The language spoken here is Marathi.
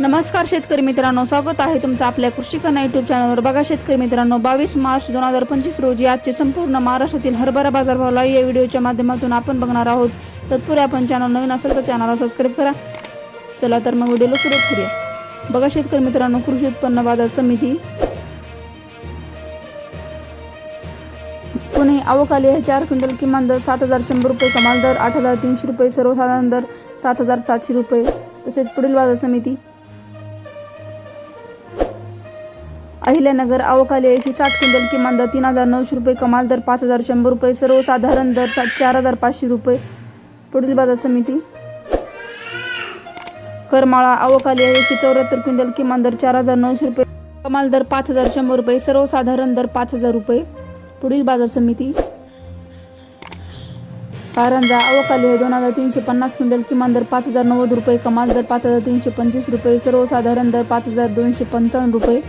नमस्कार शेतकरी मित्रांनो स्वागत आहे तुमचं आपल्या कृषी कन्या युट्यूब चॅनलवर बघा शेतकरी मित्रांनो बावीस मार्च दोन हजार पंचवीस रोजी आजचे संपूर्ण महाराष्ट्रातील हरभरा बाजारभावला या व्हिडिओच्या माध्यमातून आपण बघणार आहोत. तत्पूर्वी आपण चॅनल नवीन असेल तर चॅनलला सबस्क्राईब करा. चला तर मग व्हिडिओला सुरुवात करूया. बघा शेतकरी मित्रांनो कृषी उत्पन्न बाजार समिती. पुणे अवकाली हे चार क्विंटल किमान दर सात हजार शंभर रुपये कमाल दर आठ हजार तीनशे रुपये सर्वसाधारण दर सात हजार सातशे रुपये. तसेच पुढील बाजार समिती. अहिल्यानगर अवकाली ऐंशी साठ क्विंटल किमान दर तीन हजार नऊशे रुपये कमाल दर पाच हजार शंभर रुपये सर्वसाधारण दर सात चार हजार पाचशे रुपये. पुढील बाजार समिती. करमाळा अवकाली ऐंशी चौऱ्याहत्तर क्विंटल किमान दर चार हजार नऊशे रुपये कमाल दर पाच हजार शंभर रुपये सर्वसाधारण दर पाच हजार रुपये. पुढील बाजार समिती. कारंजा अवकाली दोन हजार तीनशे पन्नास क्विंटल किमान दर पाच हजार नव्वद रुपये कमाल दर पाच हजार तीनशे पंचवीस रुपये सर्वसाधारण दर पाच हजार दोनशे पंचावन्न रुपये.